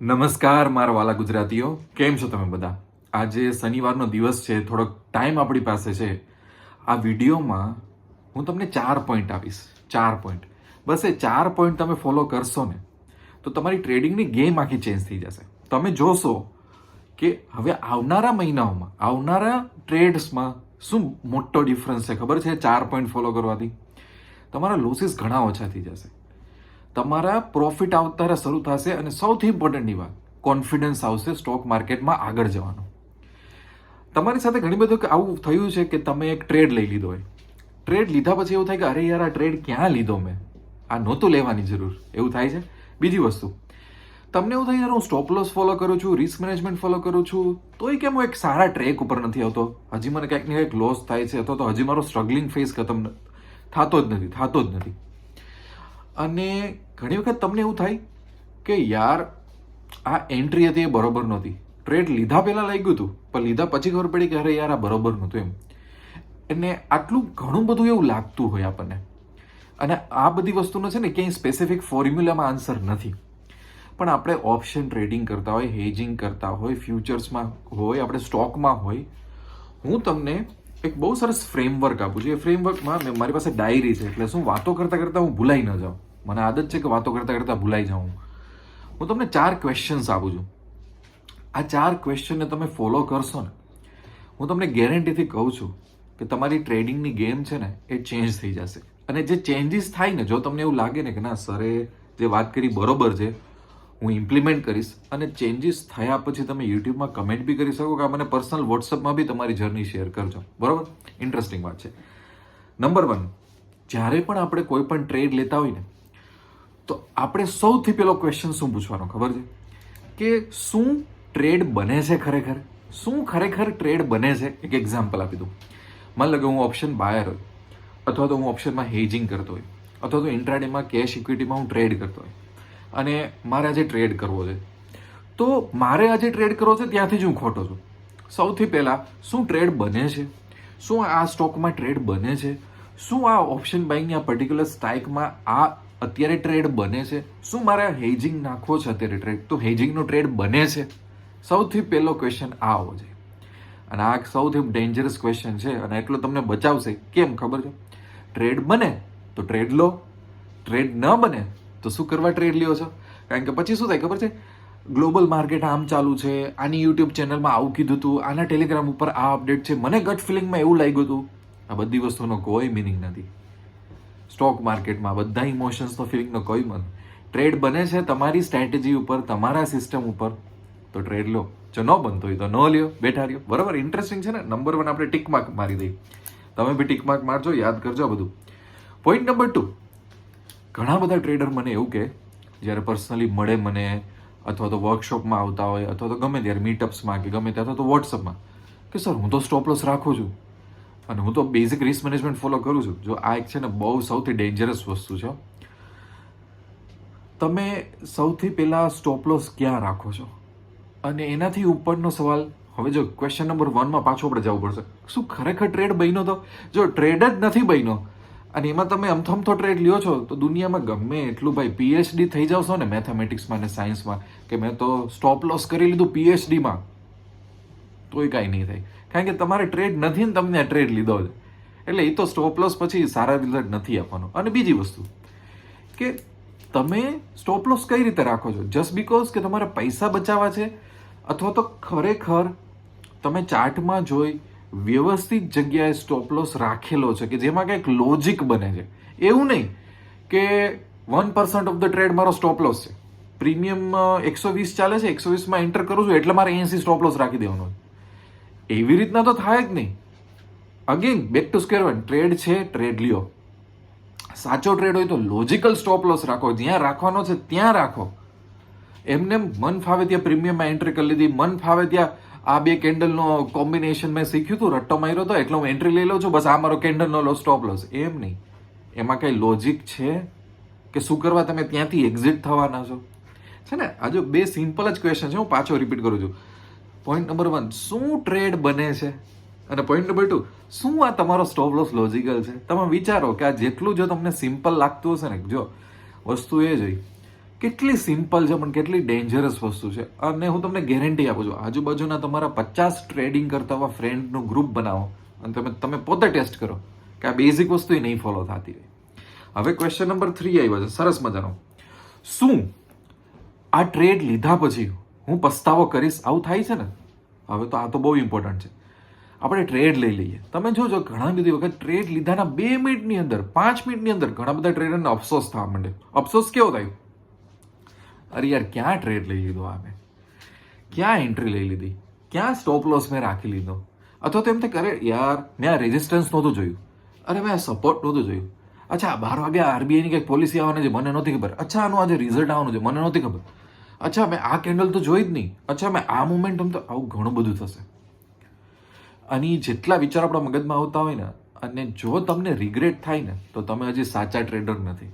નમસ્કાર, મારા વાલા ગુજરાતીઓ. કેમ છો તમે બધા? આજે શનિવારનો દિવસ છે, થોડોક ટાઈમ આપણી પાસે છે. આ વિડીયોમાં હું તમને ચાર પોઈન્ટ આપીશ. ચાર પોઈન્ટ બસ એ ચાર પોઈન્ટ તમે ફોલો કરશો ને, તો તમારી ટ્રેડિંગની ગેમ આખી ચેન્જ થઈ જશે. તમે જોશો કે હવે આવનારા મહિનાઓમાં, આવનારા ટ્રેડ્સમાં શું મોટો ડિફરન્સ છે? ખબર છે ચાર પોઈન્ટ ફોલો કરવાથી? તમારા લોસીસ ઘણા ઓછા થઈ જશે. તમારા પ્રોફિટ આવતા શરૂ થશે અને સૌથી ઇમ્પોર્ટન્ટની વાત કોન્ફિડન્સ આવશે સ્ટોક માર્કેટમાં આગળ જવાનો. તમારી સાથે ઘણી બધું આવું થયું છે કે તમે એક ટ્રેડ લઈ લીધો હોય. ટ્રેડ લીધા પછી એવું થાય કે અરે યાર, આ ટ્રેડ ક્યાં લીધો મેં? આ નહોતું લેવાની જરૂર. એવું થાય છે? બીજી વસ્તુ. તમને એવું થાય, યાર, હું સ્ટોપ લોસ ફોલો કરું છું રિસ્ક મેનેજમેન્ટ ફોલો કરું છું. તોય કેમ હું એક સારા ટ્રેક ઉપર નથી આવતો? હજી મને કંઈક ને કંઈક લોસ થાય છે અથવા તો હજી મારો સ્ટ્રગલિંગ ફેસ ખતમ થતો જ નથી, થતો જ નથી. અને ઘણી વખત તમને એવું થાય કે યાર, આ એન્ટ્રી હતી એ બરોબર નહોતી. ટ્રેડ લીધા પહેલા લાગ્યું હતું પણ લીધા પછી ખબર પડી કે અરે યાર, આ બરોબર નહોતું એમ. એને આટલું ઘણું બધું એવું લાગતું હોય આપણને. અને આ બધી વસ્તુનો છે ને ક્યાંય સ્પેસિફિક ફોર્મ્યુલામાં આન્સર નથી. પણ આપણે ઓપ્શન ટ્રેડિંગ કરતા હોય હેજિંગ કરતા હોય ફ્યુચર્સમાં હોય, આપણે સ્ટોકમાં હોય, હું તમને એક બહુ સરસ ફ્રેમવર્ક આપું છું. એ ફ્રેમવર્કમાં મેં મારી પાસે ડાયરી છે. એટલે શું વાતો કરતાં કરતાં હું ભૂલાઈ ન જાઉં. મને આદત છે કે વાતો કરતાં કરતાં ભૂલાઈ જાઉં હું. તમને ચાર ક્વેશ્ચન્સ આપું છું. આ ચાર ક્વેશ્ચનને તમે ફોલો કરશો ને, હું તમને ગેરંટીથી કહું છું કે તમારી ટ્રેડિંગની ગેમ છે ને, એ ચેન્જ થઈ જશે. અને જે ચેન્જીસ થાય ને, જો તમને એવું લાગે ને કે ના, સરે જે વાત કરી બરોબર છે હું ઇમ્પ્લિમેન્ટ કરીશ અને ચેન્જીસ થયા પછી તમે યુટ્યુબમાં કમેન્ટ બી કરી શકો કે મને પર્સનલ વોટ્સઅપમાં બી તમારી જર્ની શેર કરજો. બરાબર? ઇન્ટરેસ્ટિંગ વાત છે. નંબર વન જ્યારે પણ આપણે કોઈ પણ ટ્રેડ લેતા હોય ને, તો આપણે સૌથી પહેલો ક્વેશ્ચન શું પૂછવાનો, ખબર છે? કે શું ટ્રેડ બને છે ખરેખર? શું ખરેખર ટ્રેડ બને છે? એક એક્ઝામ્પલ આપી દઉં. માન લો કે હું ઓપ્શન બાયર હોય, અથવા તો હું ઓપ્શનમાં હેજિંગ કરતો હોય, અથવા તો ઇન્ટ્રાડેમાં કેશ ઇક્વિટીમાં હું ટ્રેડ કરતો હોય. અને મારે આજે ટ્રેડ કરવો છે. તો મારે આજે ટ્રેડ કરવો છે ત્યાંથી જ હું ખોટો છું. સૌથી પહેલાં, શું ટ્રેડ બને છે? શું આ સ્ટોકમાં ટ્રેડ બને છે? શું આ ઓપ્શન બાઇંગની આ પર્ટિક્યુલર સ્ટાઇકમાં આ અત્યારે ટ્રેડ બને છે? શું મારે હેજિંગ નાખવો છે અત્યારે ટ્રેડ તો હેજિંગનો ટ્રેડ બને છે. સૌથી પહેલો ક્વેશ્ચન આ હોવો જોઈએ. અને આ સૌથી ડેન્જરસ ક્વેશ્ચન છે અને એટલો તમને બચાવશે. કેમ ખબર છે? ટ્રેડ બને તો ટ્રેડ લો. ટ્રેડ ન બને તો શું કરવા ટ્રેડ લ્યો છો? કારણ કે પછી શું થાય ખબર છે? ગ્લોબલ માર્કેટ આમ ચાલુ છે, આની યુટ્યુબ ચેનલમાં આવું કીધું હતું આના ટેલિગ્રામ ઉપર આ અપડેટ છે. મને ગટ ફિલિંગમાં એવું લાગ્યું હતું આ બધી વસ્તુનો કોઈ મિનિંગ નથી. સ્ટોક માર્કેટમાં બધા ઇમોશન્સનો ફિલિંગનો કોઈ મન. ટ્રેડ બને છે તમારી સ્ટ્રેટેજી ઉપર, તમારા સિસ્ટમ ઉપર, તો ટ્રેડ લો. જો ન બનતો હોય તો ન લ્યો, બેઠા રહ્યો. બરાબર ઇન્ટરેસ્ટિંગ છે ને? નંબર વન આપણે ટીક માર્ક મારી દઈએ. તમે બી ટીક માર્ક મારજો, યાદ કરજો બધું. પોઈન્ટ નંબર ટુ ઘણા બધા ટ્રેડર મને એવું કે, જ્યારે પર્સનલી મળે મને, અથવા તો વર્કશોપમાં આવતા હોય, અથવા તો ગમે ત્યારે મીટઅપ્સમાં કે ગમે ત્યાં તો વોટ્સઅપમાં કે સર, હું તો સ્ટોપ લોસ રાખું છું અને હું તો બેઝિક રિસ્ક મેનેજમેન્ટ ફોલો કરું છું. જો આ એક છે ને બહુ સૌથી ડેન્જરસ વસ્તુ છે. તમે સૌથી પહેલાં સ્ટોપ લોસ ક્યાં રાખો છો? અને એનાથી ઉપરનો સવાલ, હવે જો ક્વેશ્ચન નંબર વનમાં પાછો આપણે જવું પડશે. શું ખરેખર ટ્રેડ બન્યો તો? જો ટ્રેડ જ નથી બન્યો અને એમાં તમે અમથમથો ટ્રેડ લ્યો છો, તો દુનિયામાં ગમે એટલું ભાઈ પીએચડી થઈ જાવ છો ને મેથેમેટિક્સમાં ને સાયન્સમાં કે મેં તો સ્ટોપ લોસ કરી લીધું પીએચડીમાં તોય કાંઈ નહીં થાય. કારણ કે તમારે ટ્રેડ નથી ને તમને ટ્રેડ લીધો છે. એટલે એ તો સ્ટોપ લોસ પછી સારા રિઝલ્ટ નથી આપવાનો. અને બીજી વસ્તુ, કે તમે સ્ટોપ લોસ કઈ રીતે રાખો છો? જસ્ટ બીકોઝ કે તમારે પૈસા બચાવવા છે? અથવા તો ખરેખર તમે ચાર્ટમાં જોઈ વ્યવસ્થિત જગ્યાએ સ્ટોપ લોસ રાખેલો છે કે જેમાં કંઈક લોજિક બને છે. એવું નહીં કે one percent of the trade મારો સ્ટોપ લોસ છે. પ્રીમિયમ એકસો વીસ ચાલે છે, એકસો વીસમાં એન્ટર કરું છું એટલે મારે એસી સ્ટોપ લોસ રાખી દેવાનો એવી રીતના તો થાય જ નહીં. Again back to square one trade છે ટ્રેડ લ્યો. સાચો ટ્રેડ હોય તો લોજિકલ સ્ટોપ લોસ રાખો. જ્યાં રાખવાનો છે, ત્યાં રાખો. એમને મન ફાવે ત્યાં પ્રીમિયમમાં એન્ટ્રી કરી લીધી, મન ફાવે ત્યાં આ બે કેન્ડલનો કોમ્બિનેશન મેં શીખ્યું હતું, રટ્ટો માર્યો હતો એટલે હું એન્ટ્રી લઈ લઉં છું, બસ આ મારો કેન્ડલનો લો સ્ટોપ લોસ એમ નહીં. એમાં કંઈ લોજિક છે કે શું કરવા તમે ત્યાંથી એક્ઝિટ થવાના છો? છે ને, આ બે સિમ્પલ જ ક્વેશ્ચન છે, હું પાછો રિપીટ કરું છું. પોઈન્ટ નંબર વન શું ટ્રેડ બને છે? અને પોઈન્ટ નંબર ટુ શું આ તમારો સ્ટોપ લોસ લોજિકલ છે? તમે વિચારો કે આ જેટલું જો તમને સિમ્પલ લાગતું હશે ને, જો વસ્તુ એ જ હોય. કેટલી સિમ્પલ છે, પણ કેટલી ડેન્જરસ વસ્તુ છે. અને હું તમને ગેરંટી આપું છું, આજુબાજુના તમારા પચાસ ટ્રેડિંગ કરતા એવા ફ્રેન્ડનું ગ્રુપ બનાવો અને તમે તમે પોતે ટેસ્ટ કરો કે આ બેઝિક વસ્તુ એ નહીં ફોલો થતી હોય. હવે ક્વેશ્ચન નંબર થ્રી આવ્યો છે, સરસ મજાનો. શું આ ટ્રેડ લીધા પછી હું પસ્તાવો કરીશ? આવું થાય છે ને? હવે તો આ તો બહુ ઇમ્પોર્ટન્ટ છે. આપણે ટ્રેડ લઈ લઈએ. તમે જોજો, ઘણા બધી વખત ટ્રેડ લીધાના બે મિનિટની અંદર, પાંચ મિનિટની અંદર ઘણા બધા ટ્રેડરને અફસોસ થવા માંડે. અફસોસ કેવો થાય? અરે યાર, ક્યાં ટ્રેડ લઈ લીધો આ ક્યાં એન્ટ્રી લઈ લીધી? ક્યાં સ્ટોપ લોસ મેં રાખી લીધો? અથવા તો એમ તે કરે, યાર, મેં આ રેઝિસ્ટન્સ નહોતું જોયું. અરે, મેં આ સપોર્ટ નહોતું જોયું. અચ્છા, બાર વાગે આરબીઆઈની કંઈક પોલિસી આવવાની છે, મને નહોતી ખબર. અચ્છા, આનું આજે રિઝલ્ટ આવવાનું છે, મને નહોતી ખબર. અચ્છા, મેં આ કેન્ડલ તો જોઈ જ નહીં. અચ્છા, મેં આ મુમેન્ટમ તો આવું ઘણું બધું થશે. અને જેટલા વિચાર આપણા મગજમાં આવતા હોય ને, અને જો તમને રિગ્રેટ થાય ને, તો તમે હજી સાચા ટ્રેડર નથી.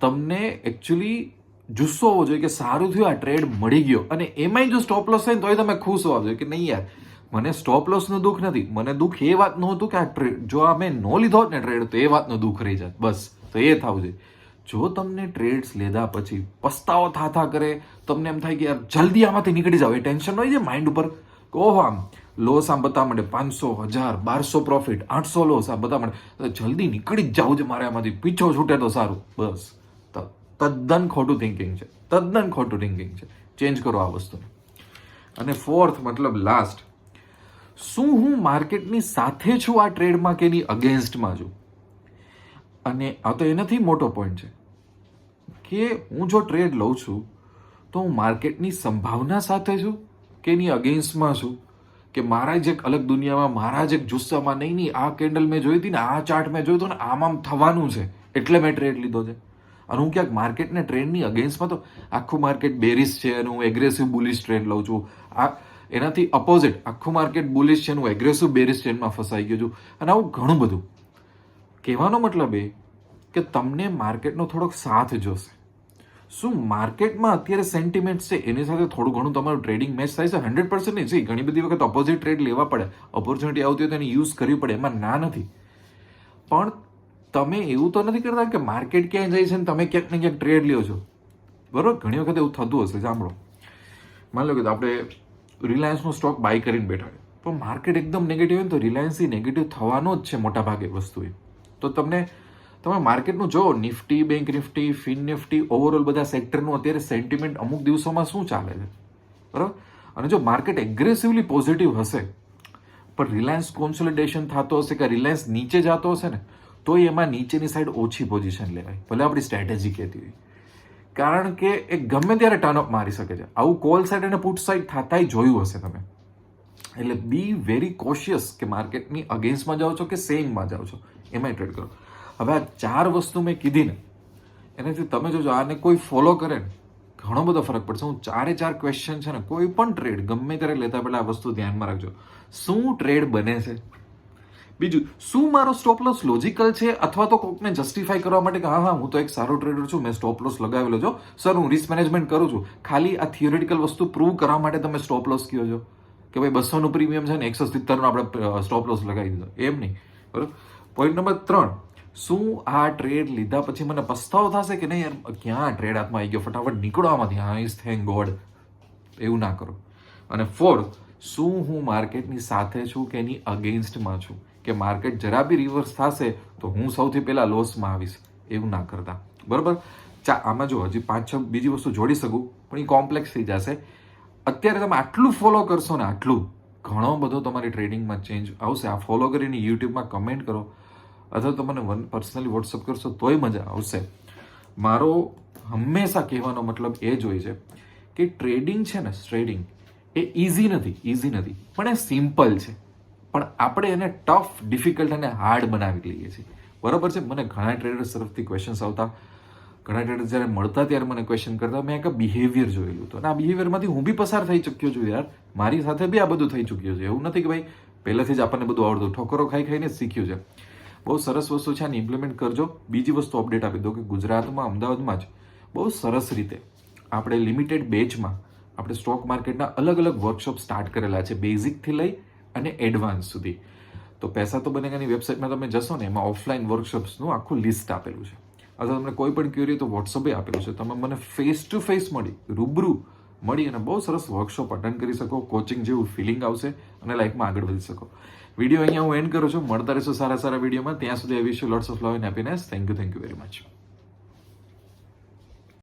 તમને એકચ્યુઅલી જુસ્સો હોવો જોઈએ કે સારું થયું, આ ટ્રેડ મળી ગયો. અને એમાંય જો સ્ટોપ લોસ થાય ને તોય તમે ખુશ હોવા જોઈએ કે નહીં યાર, મને સ્ટોપ લોસનું દુઃખ નથી. મને દુઃખ એ વાતનું હતું કે આ ટ્રેડ જો આ મેં નો લીધો હોત ને ટ્રેડ તો એ વાતનું દુઃખ રહી જાત. બસ, તો એ થવું જોઈએ. જો તમને ટ્રેડ્સ લીધા પછી પસ્તાવો થા થા કરે, તમને એમ થાય કે યાર, જલ્દી આમાંથી નીકળી જાવ એ ટેન્શન હોય છે માઇન્ડ ઉપર? ઓહો આમ લોસ આમ બતાવવા માટે પાંચસો, હજાર, બારસો પ્રોફિટ આઠસો લોસ આ બધા માટે. જલ્દી નીકળી જ જવું છે મારે આમાંથી. પીછો છૂટે તો સારું. બસ. તદ્દન ખોટું થિંકિંગ છે. તદ્દન ખોટું થિંકિંગ છે. ચેન્જ કરો આ વસ્તુને. અને ફોર્થ મતલબ લાસ્ટ શું હું માર્કેટની સાથે છું આ ટ્રેડમાં કે એની અગેન્સ્ટમાં છું? અને આ તો એનાથી મોટો પોઈન્ટ છે કે હું જો ટ્રેડ લઉં છું, તો હું માર્કેટની સંભાવના સાથે છું કે એની અગેન્સ્ટમાં છું? કે મારા જ એક અલગ દુનિયામાં, મારા જ એક જુસ્સામાં? નહીં નહીં, આ કેન્ડલ મેં જોઈ હતી ને, આ ચાર્ટ મેં જોયું હતું ને, આમ આમ થવાનું છે. એટલે મેં ટ્રેડ લીધો છે. અને હું ક્યાંક માર્કેટને ટ્રેન્ડની અગેન્સ્ટમાં તો આખું માર્કેટ બેરિસ છે અને હું એગ્રેસિવ બુલિશ ટ્રેન્ડ લઉં છું. આ એનાથી અપોઝિટ આખું માર્કેટ બુલિશ છે હું એગ્રેસિવ બેરિસ ટ્રેન્ડમાં ફસાઈ ગયો છું. અને આવું ઘણું બધું. કહેવાનો મતલબ એ કે તમને માર્કેટનો થોડોક સાથ જોશે. શું માર્કેટમાં અત્યારે સેન્ટિમેન્ટ છે એની સાથે થોડું ઘણું તમારું ટ્રેડિંગ મેચ થાય છે? હંડ્રેડ પર્સન્ટ નહીં. છે ઘણી બધી વખત ઓપોઝિટ ટ્રેડ લેવા પડે. ઓપોર્ચ્યુનિટી આવતી હોય તો એને યુઝ કરવી પડે. એમાં ના નથી. પણ તમે એવું તો નથી કરતા કે માર્કેટ ક્યાંય જાય છે ને તમે ક્યાંક ને ક્યાંક ટ્રેડ લ્યો છો? બરાબર? ઘણી વખત એવું થતું હશે, સાંભળો. માની લો કે આપણે રિલાયન્સનો સ્ટોક બાય કરીને બેઠા હોય. પણ માર્કેટ એકદમ નેગેટિવ હોય ને તો રિલાયન્સથી નેગેટિવ થવાનો જ છે મોટા ભાગે વસ્તુ એ. તો તમને, તમે માર્કેટનું જો Nifty bank Nifty fin Nifty overall બધા સેક્ટરનું અત્યારે સેન્ટિમેન્ટ અમુક દિવસોમાં શું ચાલે છે? બરાબર? અને જો માર્કેટ એગ્રેસિવલી પોઝિટિવ હશે, પણ રિલાયન્સ કોન્સોલિડેશન થતો હશે કે રિલાયન્સ નીચે જતો હશે ને તો એમાં નીચેની સાઈડ ઓછી પોઝિશન લેવાય. ભલે આપણી સ્ટ્રેટેજી કહેતી હોય. કારણ કે એ ગમે ત્યારે ટર્ન અપ મારી શકે છે. આવું કોલ સાઈડ અને પુટ સાઈડ થતાય જોયું હશે તમે. એટલે બી વેરી કોશિયસ કે માર્કેટની અગેન્સ્ટમાં જાઓ છો કે સેમમાં જાઓ છો. એમાંય ટ્રેડ કરો. હવે આ ચાર વસ્તુ મેં કીધી ને એનાથી તમે જોજો, આને કોઈ ફોલો કરે ને, ઘણો બધો ફરક પડશે. હું ચારે ચાર ક્વેશ્ચન છે ને, કોઈ પણ ટ્રેડ ગમે ત્યારે લેતા પહેલાં આ વસ્તુ ધ્યાનમાં રાખજો. શું ટ્રેડ બને છે? બીજું, શું મારો સ્ટોપ લોસ લોજિકલ છે અથવા તો કોકને જસ્ટિફાઈ કરવા માટે કે, હા હા, હું તો એક સારો ટ્રેડર છું, મેં સ્ટોપ લોસ લગાવેલો છો. સર હું રિસ્ક મેનેજમેન્ટ કરું છું. ખાલી આ થિયોરિટિકલ વસ્તુ પ્રૂવ કરવા માટે તમે સ્ટોપ લોસ કહો છો. કે ભાઈ, બસોનું પ્રીમિયમ છે ને એકસો સિત્તેરનો આપણે સ્ટોપ લોસ લગાવી દીધો. એમ નહીં. બરાબર? પોઈન્ટ નંબર ત્રણ. શું આ ટ્રેડ લીધા પછી મને પસ્તાવો થશે કે નહીં? યાર, ક્યાં ટ્રેડ હાથમાં આવી ગયો? ફટાફટ નીકળો આમાંથી હા ઇઝ થેન્ક ગોડ એવું ના કરો. અને ફોર્થ શું હું માર્કેટની સાથે છું કે એની અગેન્સ્ટમાં છું? કે માર્કેટ જરા બી રિવર્સ થશે તો હું સૌથી પહેલાં લોસમાં આવીશ. એવું ના કરતા. બરાબર? ચા, આમાં જો હજી પાંચ, છ બીજી વસ્તુ જોડી શકું, પણ એ કોમ્પ્લેક્સ થઈ જશે. અત્યારે તમે આટલું ફોલો કરશો ને, આટલું, ઘણો બધો તમારી ટ્રેડિંગમાં ચેન્જ આવશે. આ ફોલો કરીને યુટ્યુબમાં કમેન્ટ કરો. અથવા તો મને વન પર્સનલી વોટ્સઅપ કરશો, તોય મજા આવશે. મારો હંમેશા કહેવાનો મતલબ એ જ હોય છે કે ટ્રેડિંગ છે ને ટ્રેડિંગ એ ઇઝી નથી ઇઝી નથી. પણ એ સિમ્પલ છે. પણ આપણે એને ટફ ડિફિકલ્ટ અને હાર્ડ બનાવી લઈએ છીએ. બરાબર છે? મને ઘણા ટ્રેડર્સ તરફથી ક્વેશ્ચન્સ આવતા. ઘણા ટ્રેડર્સ જ્યારે મળતા ત્યારે મને ક્વેશ્ચન કરતા. મેં એક બિહેવિયર જોયેલું હતું. અને આ બિહેવિયરમાંથી હું બી પસાર થઈ ચૂક્યો છું યાર. મારી સાથે બી આ બધું થઈ ચૂક્યું છે. એવું નથી કે ભાઈ પહેલેથી જ આપણને બધું આવડતું ઠોકરો ખાઈ ખાઈને શીખ્યું છે. બહુ સરસ વસ્તુ છે. આને ઇમ્પ્લિમેન્ટ કરજો. બીજી વસ્તુ અપડેટ આપી દો કે ગુજરાતમાં, અમદાવાદમાં જ બહુ સરસ રીતે આપણે લિમિટેડ બેચમાં આપણે સ્ટોક માર્કેટના અલગ અલગ વર્કશોપ સ્ટાર્ટ કરેલા છે. બેઝિકથી લઈ અને એડવાન્સ સુધી. તો પૈસા તો બનેગાની વેબસાઇટમાં તમે જશો ને, એમાં ઓફલાઈન વર્કશોપ્સનું આખું લિસ્ટ આપેલું છે. અથવા તમને કોઈ પણ ક્યુરી તો વોટ્સઅપે આપેલું છે. તમે મને ફેસ ટુ ફેસ મળી, રૂબરૂ મળી અને બહુ સરસ વર્કશોપ અટેન્ડ કરી શકો કોચિંગ જેવું ફિલિંગ આવશે અને લાઈફમાં આગળ વધી શકો. વીડિયો અહીંયા હું એન્ડ કરું છું. મળતા રહેશો સારા સારા વિડીયોમાં ત્યાં સુધી I wish you lots of love and happiness thank you thank you very much